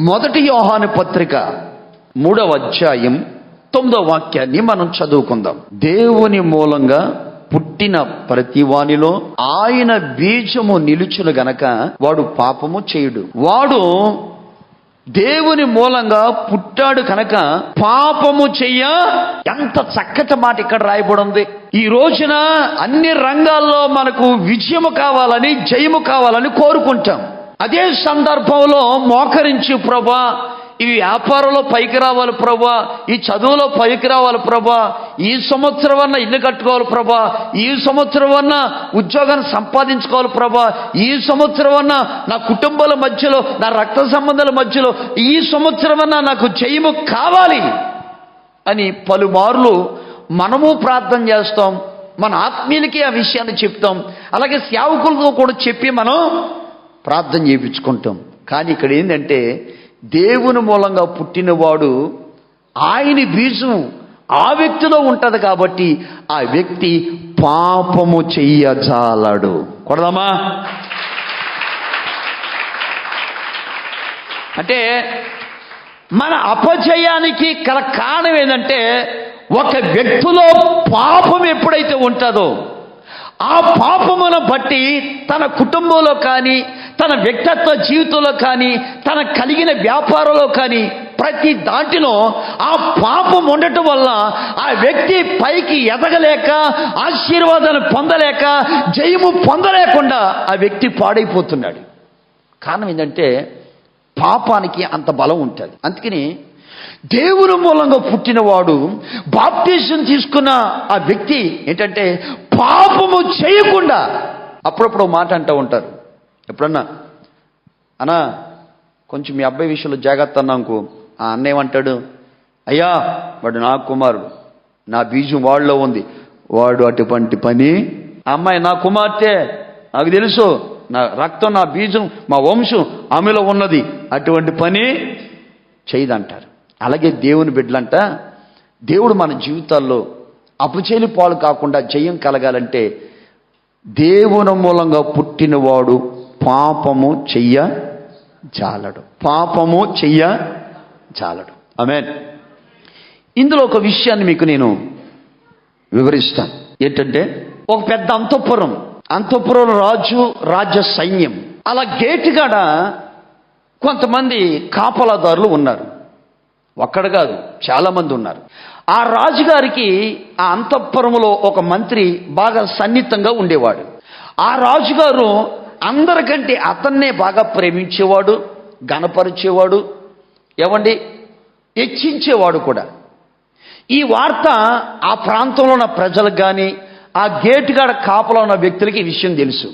మొదటి యోహాను పత్రిక మూడవ అధ్యాయం తొమ్మిదవ వాక్యాన్ని మనం చదువుకుందాం. దేవుని మూలంగా పుట్టిన ప్రతి వానిలో ఆయన బీజము నిలుచును గనక వాడు పాపము చేయుడు. వాడు దేవుని మూలంగా పుట్టాడు కనుక పాపము చెయ్య ఎంత చక్కటి మాట ఇక్కడ రాయబడింది. ఈ రోజున అన్ని రంగాల్లో మనకు విజయము కావాలని జయము కావాలని కోరుకుంటాం. అదే సందర్భంలో మోకరించి ప్రభా ఈ వ్యాపారంలో పైకి రావాలి ప్రభా ఈ చదువులో పైకి రావాలి ప్రభా ఈ సంవత్సరం అన్న ఇల్లు కట్టుకోవాలి ప్రభా ఈ సంవత్సరం అన్న ఉద్యోగాన్ని సంపాదించుకోవాలి ప్రభా ఈ సంవత్సరం అన్న నా కుటుంబాల మధ్యలో నా రక్త సంబంధాల మధ్యలో ఈ సంవత్సరం అన్న నాకు జయము కావాలి అని పలుమార్లు మనము ప్రార్థన చేస్తాం మన ఆత్మీయులకి ఆ విషయాన్ని చెప్తాం. అలాగే సేవకులతో కూడా చెప్పి మనం ప్రార్థన చేయించుకుంటాం. కానీ ఇక్కడ ఏంటంటే దేవుని మూలంగా పుట్టినవాడు ఆయన బీజం ఆ వ్యక్తిలో ఉంటుంది కాబట్టి ఆ వ్యక్తి పాపము చెయ్యజాలడు. కొడదామా? అంటే మన అపజయానికి గల కారణం ఏంటంటే ఒక వ్యక్తిలో పాపం ఎప్పుడైతే ఉంటుందో ఆ పాపమును బట్టి తన కుటుంబంలో కానీ తన వ్యక్తిత్వ జీవితంలో కానీ తన కలిగిన వ్యాపారంలో కానీ ప్రతి దాంట్లో ఆ పాపం ఉండటం వల్ల ఆ వ్యక్తి పైకి ఎదగలేక ఆశీర్వాదాన్ని పొందలేక జయము పొందలేకుండా ఆ వ్యక్తి పాడైపోతున్నాడు. కారణం ఏంటంటే పాపానికి అంత బలం ఉంటుంది. అందుకని దేవుని మూలంగా పుట్టినవాడు బాప్తీసం తీసుకున్న ఆ వ్యక్తి ఏంటంటే పాపము చేయకుండా అప్పుడప్పుడు మాట అంటూ ఉంటారు. ఎప్పుడన్నా? అన్నా కొంచెం మీ అబ్బాయి విషయంలో జాగ్రత్త అన్నాకు ఆ అన్న ఏమంటాడు? అయ్యా వాడు నా కుమారుడు. నా బీజం వాడిలో ఉంది. వాడు అటువంటి పని ఆ అమ్మాయి నా కుమార్తె. నాకు తెలుసు నా రక్తం నా బీజం మా వంశం ఆమెలో ఉన్నది. అటువంటి పని చేయదంటారు. అలాగే దేవుని బిడ్డలంట దేవుడు మన జీవితాల్లో అపచేలి పాలు కాకుండా జయం కలగాలంటే దేవుని మూలంగా పుట్టినవాడు పాపము చెయ్య జాలడు. పాపము చెయ్య జాలడు. ఆమెన్ ఇందులో ఒక విషయాన్ని మీకు నేను వివరిస్తాను. ఏంటంటే ఒక పెద్ద అంతఃపురం అంతఃపురం రాజు రాజ్య సైన్యం. అలా గేటుగాడ కొంతమంది కాపలాదారులు ఉన్నారు. ఒక్కడు కాదు చాలామంది ఉన్నారు. ఆ రాజుగారికి ఆ అంతఃపురములో ఒక మంత్రి బాగా సన్నిహితంగా ఉండేవాడు. ఆ రాజుగారు అందరికంటే అతన్నే బాగా ప్రేమించేవాడు గణపరిచేవాడు ఏమండి? హెచ్చించేవాడు కూడా. ఈ వార్త ఆ ప్రాంతంలో ఉన్న ప్రజలకు కానీ ఆ గేటుగాడ కాపలో ఉన్న వ్యక్తులకి ఈ విషయం తెలుసు.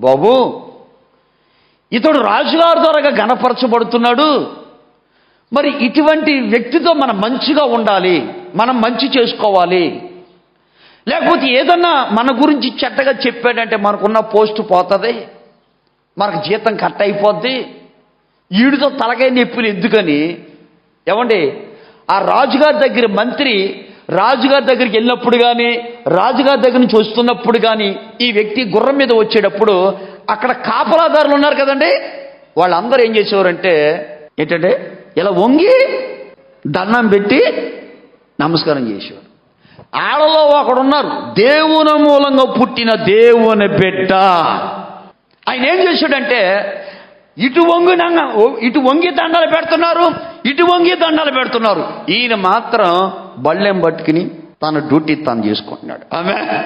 బాబు ఇతడు రాజుగారి ద్వారా గణపరచబడుతున్నాడు. మరి ఇటువంటి వ్యక్తితో మనం మంచిగా ఉండాలి మనం మంచి చేసుకోవాలి. లేకపోతే ఏదన్నా మన గురించి చెడ్డగా చెప్పాడంటే మనకున్న పోస్ట్ పోతుంది మనకు జీతం కట్ అయిపోద్ది. ఈడితో తలకాయ నొప్పులు ఎందుకని? ఏమండి ఆ రాజుగారి దగ్గర మంత్రి రాజుగారి దగ్గరికి వెళ్ళినప్పుడు కానీ రాజుగారి దగ్గర నుంచి వస్తున్నప్పుడు కానీ ఈ వ్యక్తి గుర్రం మీద వచ్చేటప్పుడు అక్కడ కాపలాదారులు ఉన్నారు కదండి. వాళ్ళందరూ ఏం చేసేవారంటే ఏంటంటే ఇలా వంగి దండం పెట్టి నమస్కారం చేసేవాడు. ఆడలో ఒకడున్నారు దేవుని మూలంగా పుట్టిన దేవుని బిడ్డ. ఆయన ఏం చేశాడంటే ఇటు వంగి దండ ఇటు వంగి దండాలు పెడుతున్నారు ఇటు వంగి దండాలు పెడుతున్నారు. ఈయన మాత్రం బళ్ళెం పట్టుకుని తన డ్యూటీ తాను చేసుకుంటున్నాడు. ఆమె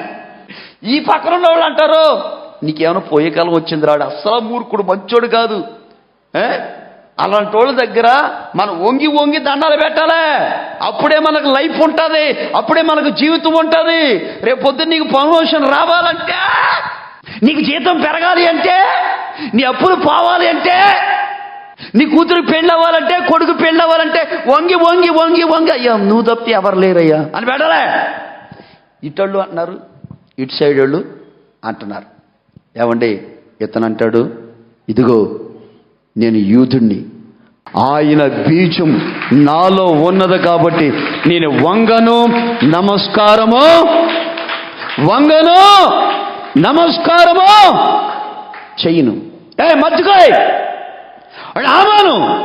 ఈ పక్కన ఉన్న వాళ్ళు అంటారు నీకేమైనా పోయే కాలం వచ్చింది రాడు అస్సలు మూర్ఖుడు మంచోడు కాదు. ఏ? అలాంటి వాళ్ళ దగ్గర మనం వంగి వంగి దండాలు పెట్టాలి. అప్పుడే మనకు లైఫ్ ఉంటుంది. అప్పుడే మనకు జీవితం ఉంటుంది. రేపు పొద్దున్న నీకు ప్రమోషన్ రావాలంటే నీకు జీతం పెరగాలి అంటే నీ అప్పులు పోవాలి అంటే నీ కూతురు పెళ్ళి అవ్వాలంటే కొడుకు పెళ్ళి అవ్వాలంటే వంగి వంగి వంగి వంగి అయ్యా నువ్వు తప్పి ఎవరు లేరయ్యా అని పెట్టాలే. ఇటళ్ళు అంటున్నారు ఇటు సైడ్ వాళ్ళు అంటున్నారు. ఏమండి? ఇతను అంటాడు ఇదిగో నేను యూదుణ్ణి. ఆయన బీజం నాలో ఉన్నది కాబట్టి నేను వంగను నమస్కారము వంగను నమస్కారము చెయ్యను ఏ మర్చిపోయి. ఆమాను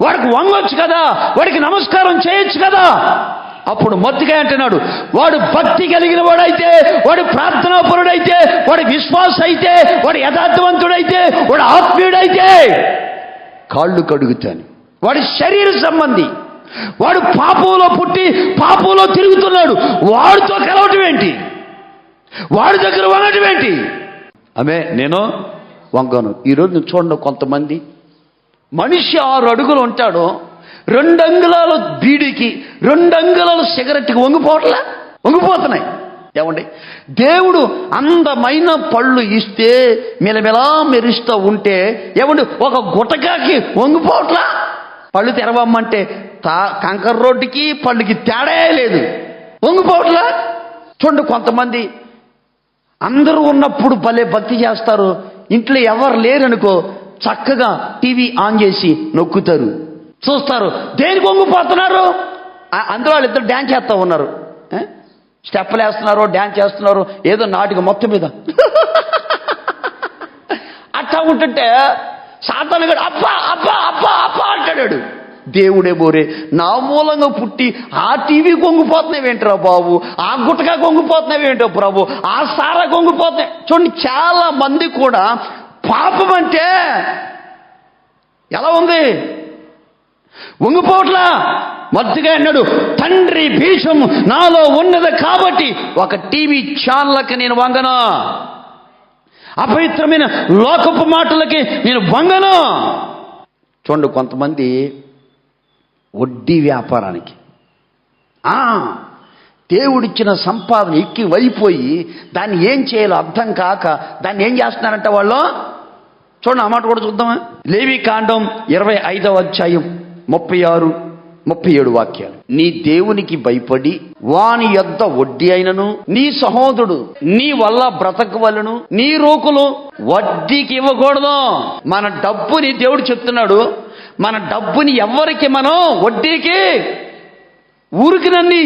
వాడికి వంగొచ్చు కదా వాడికి నమస్కారం చేయొచ్చు కదా. అప్పుడు మొత్తిగా అంటున్నాడు వాడు భక్తి కలిగిన వాడైతే వాడు ప్రార్థనాపరుడైతే వాడు విశ్వాస అయితే వాడు యథార్థవంతుడైతే వాడు ఆత్మీయుడైతే. కాళ్ళు కడుగుతాను. వాడి శరీర సంబంధి. వాడు పాపంలో పుట్టి పాపంలో తిరుగుతున్నాడు. వాడితో కలవటం ఏంటి? వాడి దగ్గర వంగటం ఏంటి? ఆమె నేను వంగను. ఈరోజు నేను చూడండి కొంతమంది. మనిషి ఆరు అడుగులు ఉంటాడు. రెండు అంగుళాల బీడీకి రెండు అంగుళాల సిగరెట్కి వంగిపోవట్లే? వంగిపోతున్నాయి. ఏమండి? దేవుడు అందమైన పళ్ళు ఇస్తే మెలమెలా మెరుస్తూ ఉంటే ఏమండి? ఒక గుటకాకి వంగిపోట్లా పళ్ళు తెరవమ్మంటే తా కంకర రోడ్డుకి పళ్ళుకి తేడా లేదు. వంగిపోవట్లా? చూడండి కొంతమంది అందరూ ఉన్నప్పుడు భలే భక్తి చేస్తారు. ఇంట్లో ఎవరు లేరనుకో చక్కగా టీవీ ఆన్ చేసి నొక్కుతారు. చూస్తారు. దేనికి వంగిపోతున్నారు? అందులో వాళ్ళు ఇద్దరు డ్యాన్స్ చేస్తూ ఉన్నారు. స్టెప్లు స్టెప్పులు వేస్తున్నారు డ్యాన్స్ చేస్తున్నారు ఏదో నాటిక మొత్తం మీద. అట్టా ఉంటుంటే సాతాను అబ్బా అబ్బా అబ్బా అబ్బా అంటాడు. దేవుడే బోరే నా మూలంగా పుట్టి ఆ టీవీ కొంగిపోతున్నావేంట్రా బాబు? ఆ గుట్టగా కొంగిపోతున్నావేంటో ప్రభు? ఆ సారా కొంగిపోతున్నాయి. చూడండి చాలా మంది కూడా పాపం అంటే ఎలా ఉంది? వంగిపోవట్లా మత్తుగా అన్నాడు తండ్రి భీషం నాలో ఉన్నది కాబట్టి ఒక టీవీ ఛానల్కి నేను వంగను? అపవిత్రమైన లోకపు మాటలకి నేను వంగను? చూడండి కొంతమంది వడ్డీ వ్యాపారానికి దేవుడిచ్చిన సంపాదన ఎక్కి వైపోయి దాన్ని ఏం చేయాలో అర్థం కాక దాన్ని ఏం చేస్తున్నారంట వాళ్ళు? చూడండి ఆ మాట కూడా చూద్దామా? లేవి కాండం ఇరవై ఐదవ అధ్యాయం ముప్పై ఆరు. ముప్పై ఏడు వాక్యాలు. నీ దేవునికి భయపడి వాని యొద్ద వడ్డీ అయినను నీ సహోదరుడు నీ వల్ల బ్రతకవలను నీ రోకులు వడ్డీకి ఇవ్వకూడదు. మన డబ్బుని దేవుడు చెప్తున్నాడు మన డబ్బుని ఎవరికి మనం వడ్డీకి ఊరికినన్ని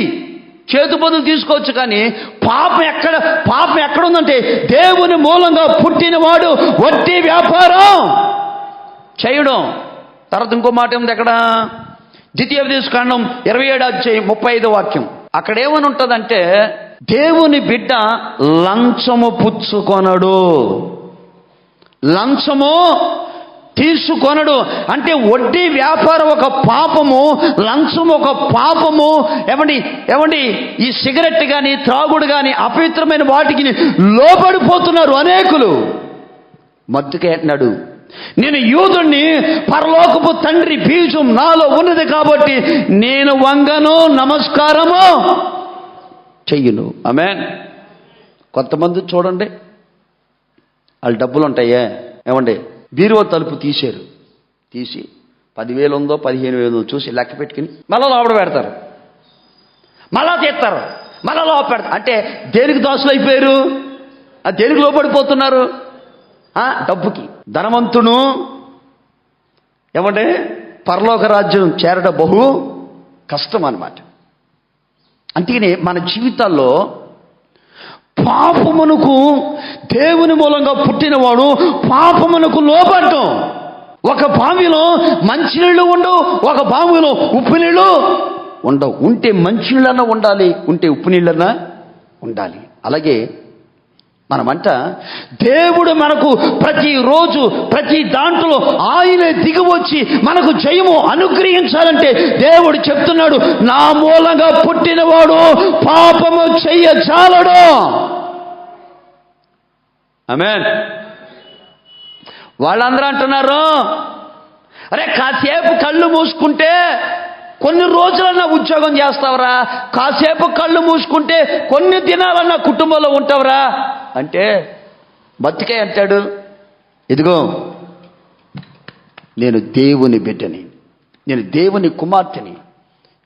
చేతు బదులు తీసుకోవచ్చు కానీ పాపం ఎక్కడ పాపం ఎక్కడ ఉందంటే దేవుని మూలంగా పుట్టినవాడు వడ్డీ వ్యాపారం చేయడం. తర్వాత ఇంకో మాట ఉంది ఎక్కడా ద్వితీయ కాండం ఇరవై ఏడు అధ్యాయం ముప్పై ఐదు వాక్యం. అక్కడ ఏమని ఉంటుందంటే దేవుని బిడ్డ లంచము పుచ్చుకొనడు. లంచము తీసుకొనడు. అంటే వడ్డీ వ్యాపారం ఒక పాపము లంచం ఒక పాపము. ఏమండి ఏమండి ఈ సిగరెట్ కానీ త్రాగుడు కానీ అపవిత్రమైన వాటికి లోబడిపోతున్నారు అనేకులు. మత్తుకే అంటున్నాడు నేను యూదుణ్ణి పరలోకపు తండ్రి బీజం నాలో ఉన్నది కాబట్టి నేను వంగను నమస్కారము చెయ్యను ఆమె కొంతమంది చూడండి వాళ్ళ డబ్బులు ఉంటాయే ఏమండి? బీరువా తలుపు తీశారు. తీసి పదివేలు ఉందో పదిహేను వేలు చూసి లెక్క పెట్టుకుని మళ్ళా లోపల పెడతారు. మళ్ళా తీస్తారు. మళ్ళా లోపల పెడతారు. అంటే దేనికి దోశలు అయిపోయారు ఆ దేనికి లోపడిపోతున్నారు డబ్బుకి. ధనవంతును ఏమంటే పరలోక రాజ్యం చేరడం బహు కష్టం అనమాట అందుకనే మన జీవితాల్లో పాపమునకు దేవుని మూలంగా పుట్టినవాడు పాపమునకు లోపడ్డం ఒక బావిలో మంచినీళ్ళు ఉండవు ఒక బావిలో ఉప్పు నీళ్ళు ఉండవు. ఉంటే మంచినీళ్ళన్నా ఉండాలి ఉంటే ఉప్పు నీళ్ళన్నా ఉండాలి. అలాగే మనమంట దేవుడు మనకు ప్రతిరోజు ప్రతి దాంట్లో ఆయనే దిగివచ్చి మనకు జయము అనుగ్రహించాలంటే దేవుడు చెప్తున్నాడు నా మూలంగా పుట్టినవాడు పాపము చెయ్య చాలడు వాళ్ళందరూ అంటున్నారు అరే కాసేపు కళ్ళు మూసుకుంటే కొన్ని రోజులన్నా ఉద్యోగం చేస్తావరా కాసేపు కళ్ళు మూసుకుంటే కొన్ని దినాలన్నా కుటుంబంలో ఉంటావురా. అంటే బతికే అంటాడు? ఇదిగో నేను దేవుని బిడ్డని నేను దేవుని కుమార్తెని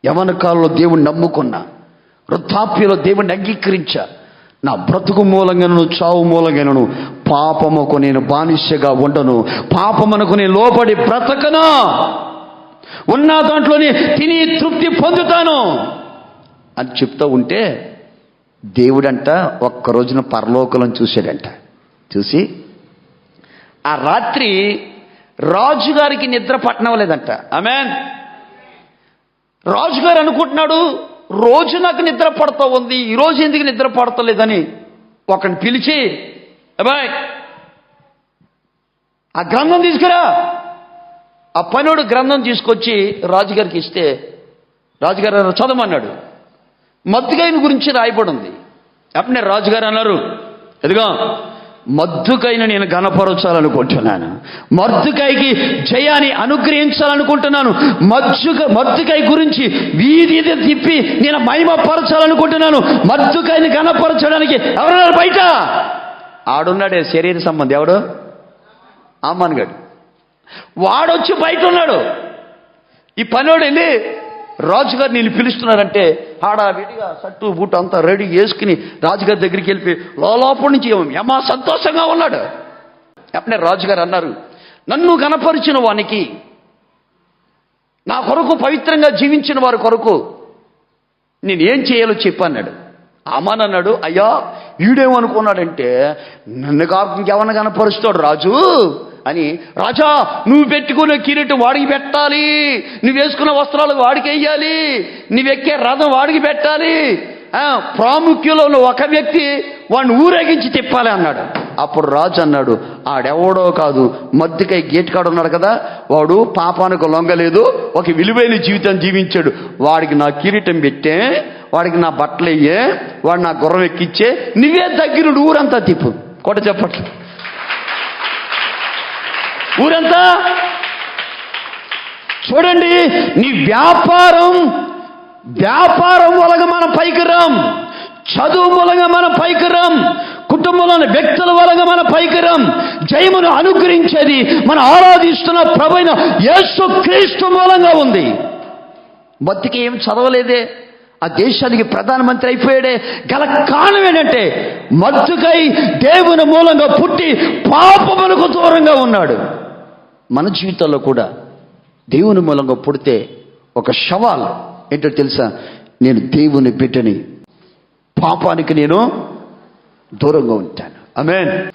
యవన కాలంలో దేవుని నమ్ముకున్నా వృద్ధాప్యలో దేవుని అంగీకరించా నా బ్రతుకు మూలంగాను చావు మూలంగాను పాపముకు నేను బానిసగా ఉండను. పాపమునకు నేను లోపడి బ్రతకను. ఉన్న దాంట్లోనే తిని తృప్తి పొందుతాను. అని చెప్తూ ఉంటే దేవుడంట ఒక్క రోజున పరలోకలం చూశాడంట. చూసి ఆ రాత్రి రాజుగారికి నిద్ర పట్టనవలేదంట ఆమెన్ రాజుగారు అనుకుంటున్నాడు రోజు నాకు నిద్ర పడతా ఉంది ఈ రోజు ఎందుకు నిద్ర పడతలేదని ఒకని పిలిచి అబ్బాయ్ ఆ గ్రంథం తీసుకురా. ఆ పనుడు గ్రంథం తీసుకొచ్చి రాజుగారికి ఇస్తే రాజుగారు చదవమన్నాడు. మద్దుకైన గురించి రాయబడి ఉంది అప్పుడే రాజుగారు అన్నారు ఎదుగా మద్దుకైన నేను గణపరచాలనుకుంటున్నాను మద్దుకైకి జయాన్ని అనుగ్రహించాలనుకుంటున్నాను. మద్దుక మద్దుకై గురించి వీధి తిప్పి నేను మహిమపరచాలనుకుంటున్నాను. మద్దుకైని గణపరచడానికి ఎవరున్నారు బయట? ఆడున్నాడే శరీర సంబంధి ఎవడు? అమ్మన్గాడు వాడొచ్చి బయట ఉన్నాడు. ఈ పనోడు వెళ్ళి రాజుగారు నేను పిలుస్తున్నారంటే ఆడ విడిగా సట్టు బూట అంతా రెడీ వేసుకుని రాజుగారి దగ్గరికి వెళ్ళిపోయి లోపల నుంచి ఏమా సంతోషంగా ఉన్నాడు. అప్పుడే రాజుగారు అన్నారు నన్ను గనపరిచిన వానికి నా కొరకు పవిత్రంగా జీవించిన వారి కొరకు నేను ఏం చేయాలో చెప్పన్నాడు అమ్మాన్ అన్నాడు అయ్యా ఈడేమనుకున్నాడంటే నన్ను కాకుండా ఇంకెవరిని కనపరుస్తాడు రాజు? అని రాజా నువ్వు పెట్టుకున్న కిరీటం వాడికి పెట్టాలి. నువ్వు వేసుకున్న వస్త్రాలు వాడికి వేయాలి నువ్వెక్కే రథం వాడికి పెట్టాలి. ప్రాముఖ్యంలో ఉన్న ఒక వ్యక్తి వాడిని ఊరేగించి తిప్పాలి అన్నాడు. అప్పుడు రాజు అన్నాడు ఆడెవడో కాదు. మద్దికై గేట్ కాడు ఉన్నాడు కదా. వాడు పాపానికి లొంగలేదు. ఒక విలువైన జీవితం జీవించాడు. వాడికి నా కిరీటం పెట్టే వాడికి నా బట్టలు వేయే వాడు నా గుర్రం ఎక్కిచ్చే నువ్వే దగ్గరుడు ఊరంతా తిప్పు. కొట్ట చెప్పట్లు. ఊరంతా? చూడండి నీ వ్యాపారం వ్యాపారం వలన మన పైకి రాం చదువు మూలంగా మన పైకిరం. కుటుంబంలోని వ్యక్తుల వలన మన పైకిరం. జయమును అనుగ్రహించేది మనం ఆరాధిస్తున్న ప్రభైన యేసు క్రీస్తు మూలంగా ఉంది. బతికి ఏం చదవలేదే. ఆ దేశానికి ప్రధానమంత్రి అయిపోయాడే. గల కారణం ఏంటంటే మత్తుకై దేవుని మూలంగా పుట్టి పాపములకు దూరంగా ఉన్నాడు. మన జీవితంలో కూడా దేవుని మూలంగా పుడితే ఒక శవాల్ ఏంటో తెలుసా? నేను దేవుని బిడ్డని పాపానికి నేను దూరంగా ఉంటాను. అమేన్